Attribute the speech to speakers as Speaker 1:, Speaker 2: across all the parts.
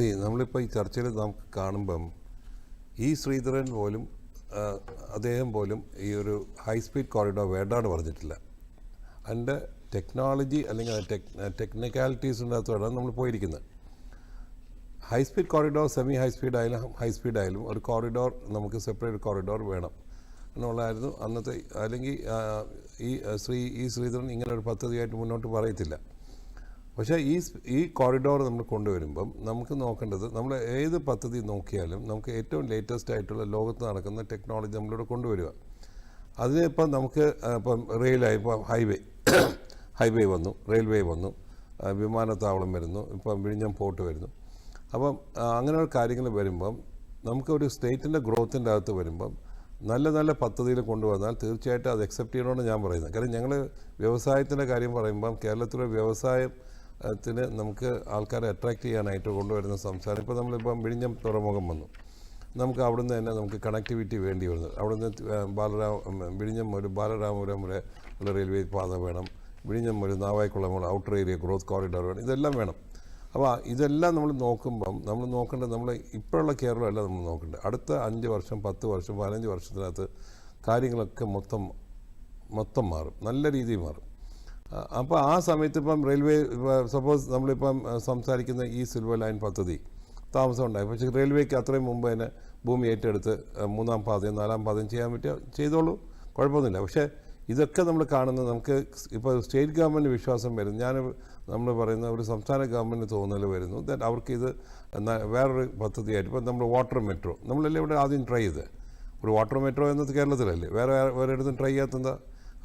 Speaker 1: C നമ്മളിപ്പോൾ ഈ ചർച്ചയിൽ നമുക്ക് കാണുമ്പം ഈ ശ്രീധരൻ പോലും അദ്ദേഹം പോലും ഈ ഒരു ഹൈ സ്പീഡ് കോറിഡോർ വേണ്ടാന്ന് പറഞ്ഞിട്ടില്ല. അതിന്റെ ടെക്നോളജി അല്ലെങ്കിൽ ടെക് ടെക്നിക്കാലിറ്റീസിന്റെ അകത്തോടാണ് നമ്മൾ പോയിരിക്കുന്നത്. High speed corridor semi high speed ആയാലും ഹൈ സ്പീഡ് ആയാലും ഒരു കോറിഡോർ നമുക്ക് സെപ്പറേറ്റ് കോറിഡോർ വേണം. എന്നുള്ളതായിരുന്നു അന്നത്തെ അല്ലെങ്കിൽ ഈ ശ്രീ ഈ ശ്രീധരൻ ഇങ്ങനെ ഒരു പദ്ധതിയായിട്ട് മുന്നോട്ട് പറയത്തില്ല. പക്ഷേ ഈ ഈ കോറിഡോർ നമ്മൾ കൊണ്ടുവരുമ്പം നമുക്ക് നോക്കേണ്ടത് നമ്മൾ ഏത് പദ്ധതി നോക്കിയാലും നമുക്ക് ഏറ്റവും ലേറ്റസ്റ്റ് ആയിട്ടുള്ള ലോകത്ത് നടക്കുന്ന ടെക്നോളജി നമ്മളിവിടെ കൊണ്ടുവരിക. അതിനിപ്പം നമുക്ക് ഇപ്പം റെയിലായി ഇപ്പം ഹൈവേ ഹൈവേ വന്നു റെയിൽവേ വന്നു വിമാനത്താവളം വരുന്നു ഇപ്പം വിഴിഞ്ഞം പോർട്ട് വരുന്നു. അപ്പം അങ്ങനെയുള്ള കാര്യങ്ങൾ വരുമ്പം നമുക്കൊരു സ്റ്റേറ്റിന്റെ ഗ്രോത്തിന്റെ അകത്ത് വരുമ്പം നല്ല നല്ല പദ്ധതിയിൽ കൊണ്ടുവന്നാൽ തീർച്ചയായിട്ടും അത് അക്സെപ്റ്റ് ചെയ്യണമെന്ന് ഞാൻ പറയുന്നത്. കാരണം ഞങ്ങൾ വ്യവസായത്തിന്റെ കാര്യം പറയുമ്പം കേരളത്തിലെ വ്യവസായത്തിന് നമുക്ക് ആൾക്കാരെ അട്രാക്റ്റ് ചെയ്യാനായിട്ട് കൊണ്ടുവരുന്ന സംസ്ഥാനം ഇപ്പോൾ നമ്മളിപ്പം വിഴിഞ്ഞം തുറമുഖം വന്നു. നമുക്ക് അവിടുന്ന് തന്നെ നമുക്ക് കണക്ടിവിറ്റി വേണ്ടി വരുന്നത് അവിടുന്ന് ബാലരാമ വിഴിഞ്ഞം ഒരു ബാലരാമപുരം വരെ ഉള്ള റെയിൽവേ പാത വേണം. വിഴിഞ്ഞം ഒരു Navaikulam outer area growth corridor വേണം. ഇതെല്ലാം വേണം. അപ്പോൾ ഇതെല്ലാം നമ്മൾ നോക്കുമ്പം നമ്മൾ നോക്കേണ്ടത് നമ്മൾ ഇപ്പോഴുള്ള കേരളമല്ല നമ്മൾ നോക്കേണ്ടത്. അടുത്ത അഞ്ച് വർഷം പത്ത് വർഷം പതിനഞ്ച് വർഷത്തിനകത്ത് കാര്യങ്ങളൊക്കെ മൊത്തം മൊത്തം മാറും. നല്ല രീതിയിൽ മാറും. അപ്പോൾ ആ സമയത്ത് ഇപ്പം റെയിൽവേ സപ്പോസ് നമ്മളിപ്പം സംസാരിക്കുന്ന ഈ സിൽവർ ലൈൻ പദ്ധതി താമസം ഉണ്ടായി പക്ഷേ റെയിൽവേക്ക് അത്രയും മുമ്പ് തന്നെ ഭൂമി ഏറ്റെടുത്ത് മൂന്നാം പാതയും നാലാം പാതയും ചെയ്യാൻ പറ്റിയ ചെയ്തോളൂ. കുഴപ്പമൊന്നുമില്ല. പക്ഷേ ഇതൊക്കെ നമ്മൾ കാണുന്നത് നമുക്ക് ഇപ്പോൾ സ്റ്റേറ്റ് ഗവൺമെന്റ് വിശ്വാസം വരുന്നു. ഞാൻ നമ്മൾ പറയുന്ന ഒരു സംസ്ഥാന ഗവൺമെന്റ് തോന്നൽ വരുന്നു. ദാറ്റ് അവർക്ക് ഇത് വേറൊരു പദ്ധതിയായിട്ട് ഇപ്പം നമ്മൾ വാട്ടർ മെട്രോ. നമ്മളല്ലേ ഇവിടെ ആദ്യം ട്രൈ ചെയ്ത് ഒരു വാട്ടർ മെട്രോ എന്നത് കേരളത്തിലല്ലേ? വേറെ വേറെ ഇടത്തും ട്രൈ ചെയ്യാത്തെന്താ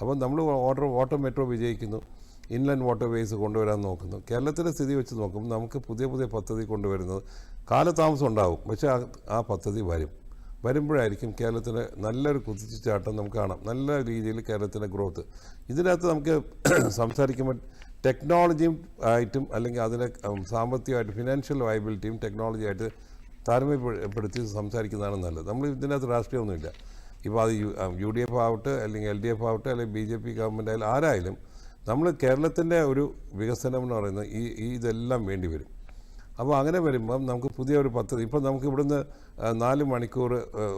Speaker 1: അപ്പം നമ്മൾ വാട്ടർ വാട്ടർ മെട്രോ വിജയിക്കുന്നു. ഇൻലാൻഡ് വാട്ടർ വേസ് കൊണ്ടുവരാൻ നോക്കുന്നു. കേരളത്തിലെ സ്ഥിതി വെച്ച് നോക്കുമ്പോൾ നമുക്ക് പുതിയ പുതിയ പദ്ധതി കൊണ്ടുവരുന്നത് കാലതാമസം ഉണ്ടാവും. പക്ഷേ ആ പദ്ധതി വരും. വരുമ്പോഴായിരിക്കും കേരളത്തിന് നല്ലൊരു കുതിച്ചുചാട്ടം നമുക്ക് കാണാം. നല്ല രീതിയിൽ കേരളത്തിന്റെ ഗ്രോത്ത് ഇതിനകത്ത് നമുക്ക് സംസാരിക്കുമ്പോൾ ടെക്നോളജിയും ആയിട്ടും അല്ലെങ്കിൽ അതിനെ സാമ്പത്തികമായിട്ട് ഫിനാൻഷ്യൽ വയബിലിറ്റിയും ടെക്നോളജിയായിട്ട് താരമ്യപ്പെടുത്തി സംസാരിക്കുന്നതാണ് നല്ലത്. നമ്മൾ ഇതിനകത്ത് രാഷ്ട്രീയമൊന്നുമില്ല. ഇപ്പോൾ അത് യു ഡി എഫ് ആവട്ടെ അല്ലെങ്കിൽ എൽ ഡി എഫ് ആവട്ടെ അല്ലെങ്കിൽ ബി ജെ പി ഗവൺമെന്റ് ആയാലും ആരായാലും നമ്മൾ കേരളത്തിന്റെ ഒരു വികസനം എന്ന് പറയുന്നത് ഈ ഈ ഇതെല്ലാം വേണ്ടി വരും. അപ്പോൾ അങ്ങനെ വരുമ്പം നമുക്ക് പുതിയ ഒരു പദ്ധതി ഇപ്പം നമുക്ക് ഇവിടുന്ന് നാല് മണിക്കൂർ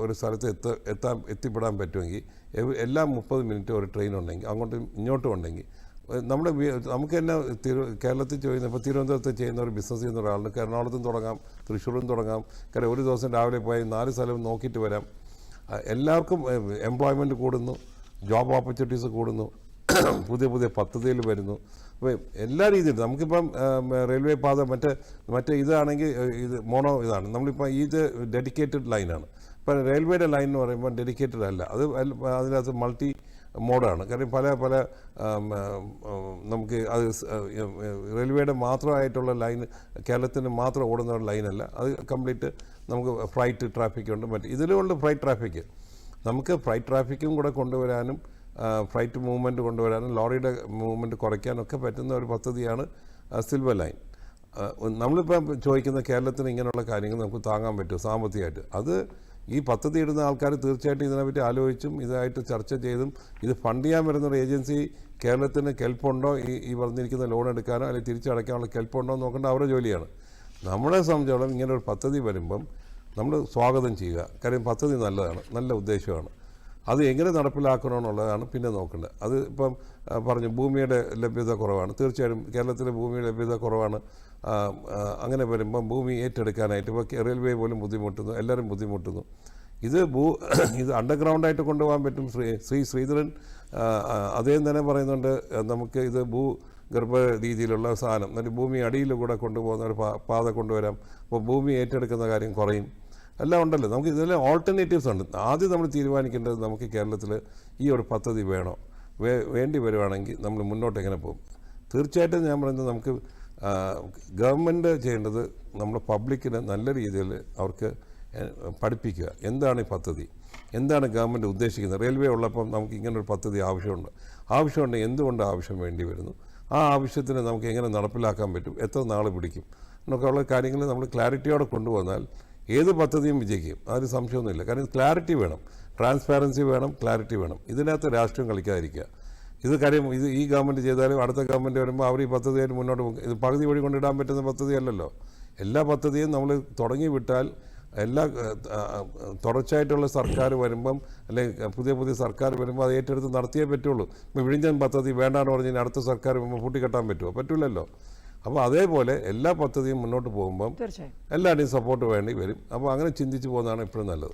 Speaker 1: ഒരു സ്ഥലത്ത് എത്ത എത്താൻ എത്തിപ്പെടാൻ പറ്റുമെങ്കിൽ എല്ലാ മുപ്പത് മിനിറ്റ് ഒരു ട്രെയിൻ ഉണ്ടെങ്കിൽ അങ്ങോട്ടും ഇങ്ങോട്ടും ഉണ്ടെങ്കിൽ നമ്മുടെ നമുക്ക് തന്നെ തിരു കേരളത്തിൽ ചെയ്യുന്ന ഇപ്പോൾ തിരുവനന്തപുരത്ത് ചെയ്യുന്ന ഒരു ബിസിനസ് ചെയ്യുന്ന ഒരാളുണ്ട്. എറണാകുളത്തും തുടങ്ങാം തൃശ്ശൂരും തുടങ്ങാം. കാരണം ഒരു ദിവസം രാവിലെ പോയി നാല് സ്ഥലം നോക്കിയിട്ട് വരാം. എല്ലാവർക്കും എംപ്ലോയ്മെന്റ് കൂടുന്നു ജോബ് ഓപ്പർച്യൂണിറ്റീസ് കൂടുന്നു പുതിയ പുതിയ പദ്ധതിയിൽ വരുന്നു. അപ്പോൾ എല്ലാ രീതിയിലും നമുക്കിപ്പം റെയിൽവേ പാത മറ്റേ മറ്റേ ഇതാണെങ്കിൽ ഇത് മോണോ ഇതാണ്. നമ്മളിപ്പോൾ ഇത് ഡെഡിക്കേറ്റഡ് ലൈനാണ് ഇപ്പം റെയിൽവേയുടെ ലൈൻ എന്ന് പറയുമ്പോൾ ഡെഡിക്കേറ്റഡ് അല്ല. അത് അതിനകത്ത് മൾട്ടി മോഡാണ്. കാരണം പല പല നമുക്ക് അത് റെയിൽവേയുടെ മാത്രമായിട്ടുള്ള ലൈൻ കേരളത്തിന് മാത്രം ഓടുന്ന ലൈനല്ല. അത് കംപ്ലീറ്റ് നമുക്ക് ഫ്ലൈറ്റ് ട്രാഫിക് ഉണ്ട്. മറ്റേ ഇതിലുണ്ട് ഫ്ലൈറ്റ് ട്രാഫിക്. നമുക്ക് ഫ്ലൈറ്റ് ട്രാഫിക്കും കൂടെ കൊണ്ടുവരാനും ഫ്ലൈറ്റ് മൂവ്മെന്റ് കൊണ്ടുവരാനും ലോറിയുടെ മൂവ്മെന്റ് കുറയ്ക്കാനൊക്കെ പറ്റുന്ന ഒരു പദ്ധതിയാണ് സിൽവർ ലൈൻ. നമ്മളിപ്പം ചോദിക്കുന്ന കേരളത്തിന് ഇങ്ങനെയുള്ള കാര്യങ്ങൾ നമുക്ക് താങ്ങാൻ പറ്റും സാമ്പത്തികമായിട്ട്? അത് ഈ പദ്ധതി ഇടുന്ന ആൾക്കാർ തീർച്ചയായിട്ടും ഇതിനെപ്പറ്റി ആലോചിച്ചും ഇതായിട്ട് ചർച്ച ചെയ്തും ഇത് ഫണ്ട് ചെയ്യാൻ വരുന്ന ഒരു ഏജൻസി കേരളത്തിന് കെൽപ്പുണ്ടോ? ഈ ഈ പറഞ്ഞിരിക്കുന്ന ലോൺ എടുക്കാനോ അല്ലെങ്കിൽ തിരിച്ചടയ്ക്കാനുള്ള കെൽപ്പുണ്ടോ എന്ന് നോക്കേണ്ട അവരുടെ ജോലിയാണ്. നമ്മളെ സംബന്ധിച്ചോളം ഇങ്ങനെ ഒരു പദ്ധതി വരുമ്പം നമ്മൾ സ്വാഗതം ചെയ്യുക. കാര്യം പദ്ധതി നല്ലതാണ് നല്ല ഉദ്ദേശമാണ്. അത് എങ്ങനെ നടപ്പിലാക്കണമെന്നുള്ളതാണ് പിന്നെ നോക്കേണ്ടത്. അത് ഇപ്പം പറഞ്ഞു ഭൂമിയുടെ ലഭ്യത കുറവാണ്. തീർച്ചയായും കേരളത്തിലെ ഭൂമിയുടെ ലഭ്യത കുറവാണ്. അങ്ങനെ വരുമ്പം ഭൂമി ഏറ്റെടുക്കാനായിട്ട് ഇപ്പോൾ റെയിൽവേ പോലും ബുദ്ധിമുട്ടുന്നു എല്ലാവരും ബുദ്ധിമുട്ടുന്നു. ഇത് ഭൂ ഇത് അണ്ടർഗ്രൗണ്ടായിട്ട് കൊണ്ടുപോകാൻ പറ്റും ശ്രീ ശ്രീ ശ്രീധരൻ. അദ്ദേഹം തന്നെ പറയുന്നുണ്ട് നമുക്ക് ഇത് ഭൂ ഗർഭ രീതിയിലുള്ള സാധനം എന്നിട്ട് ഭൂമി അടിയിൽ കൂടെ കൊണ്ടുപോകുന്ന ഒരു പാത കൊണ്ടുവരാം. അപ്പോൾ ഭൂമി ഏറ്റെടുക്കുന്ന കാര്യം കുറയും. എല്ലാം ഉണ്ടല്ലോ. നമുക്ക് ഇതെല്ലാം ഓൾട്ടർനേറ്റീവ്സ് ഉണ്ട്. ആദ്യം നമ്മൾ തീരുമാനിക്കേണ്ടത് നമുക്ക് കേരളത്തിൽ ഈ ഒരു പദ്ധതി വേണോ? വേ വേണ്ടി വരുവാണെങ്കിൽ നമ്മൾ മുന്നോട്ട് എങ്ങനെ പോകും? തീർച്ചയായിട്ടും ഞാൻ പറയുന്നത് നമുക്ക് ഗവൺമെന്റ് ചെയ്യേണ്ടത് നമ്മൾ പബ്ലിക്കിന് നല്ല രീതിയിൽ അവർക്ക് പഠിപ്പിക്കുക. എന്താണ് ഈ പദ്ധതി? എന്താണ് ഗവൺമെന്റ് ഉദ്ദേശിക്കുന്നത്? റെയിൽവേ ഉള്ളപ്പം നമുക്ക് ഇങ്ങനൊരു പദ്ധതി ആവശ്യമുണ്ട്. ആവശ്യമുണ്ട് എന്തുകൊണ്ട് ആവശ്യം വേണ്ടി വരുന്നു? ആ ആവശ്യത്തിന് നമുക്ക് എങ്ങനെ നടപ്പിലാക്കാൻ പറ്റും? എത്ര നാൾ പിടിക്കും? എന്നൊക്കെ ഉള്ള കാര്യങ്ങൾ നമ്മൾ ക്ലാരിറ്റിയോടെ കൊണ്ടുവന്നാൽ ഏത് പദ്ധതിയും വിജയിക്കും. അതൊരു സംശയമൊന്നുമില്ല. കാരണം ക്ലാരിറ്റി വേണം. ട്രാൻസ്പാരൻസി വേണം ക്ലാരിറ്റി വേണം. ഇതിനകത്ത് രാഷ്ട്രീയം കളിക്കാതിരിക്കുക. ഇത് കാര്യം ഇത് ഈ ഗവൺമെന്റ് ചെയ്താലും അടുത്ത ഗവൺമെന്റ് വരുമ്പോൾ അവർ ഈ പദ്ധതിയായിട്ട് മുന്നോട്ട് പോകും. ഇത് പകുതി വഴി കൊണ്ടിടാൻ പറ്റുന്ന പദ്ധതിയല്ലല്ലോ. എല്ലാ പദ്ധതിയും നമ്മൾ തുടങ്ങി വിട്ടാൽ എല്ലാ തുടർച്ചയായിട്ടുള്ള സർക്കാർ വരുമ്പം അല്ലെങ്കിൽ പുതിയ പുതിയ സർക്കാർ വരുമ്പോൾ അത് ഏറ്റെടുത്ത് നടത്തിയേ പറ്റുള്ളൂ. ഇപ്പോൾ വിഴിഞ്ഞൻ പദ്ധതി വേണ്ടാന്ന് പറഞ്ഞാൽ അടുത്ത സർക്കാർ വരുമ്പോൾ പൂട്ടിക്കെട്ടാൻ പറ്റുമോ? പറ്റില്ലല്ലോ അപ്പോൾ അതേപോലെ എല്ലാ പദ്ധതിയും മുന്നോട്ട് പോകുമ്പം എല്ലാവരുടെയും സപ്പോർട്ട് വേണ്ടി വരും. അപ്പോൾ അങ്ങനെ ചിന്തിച്ച് പോകുന്നതാണ് ഇപ്പോഴും നല്ലത്.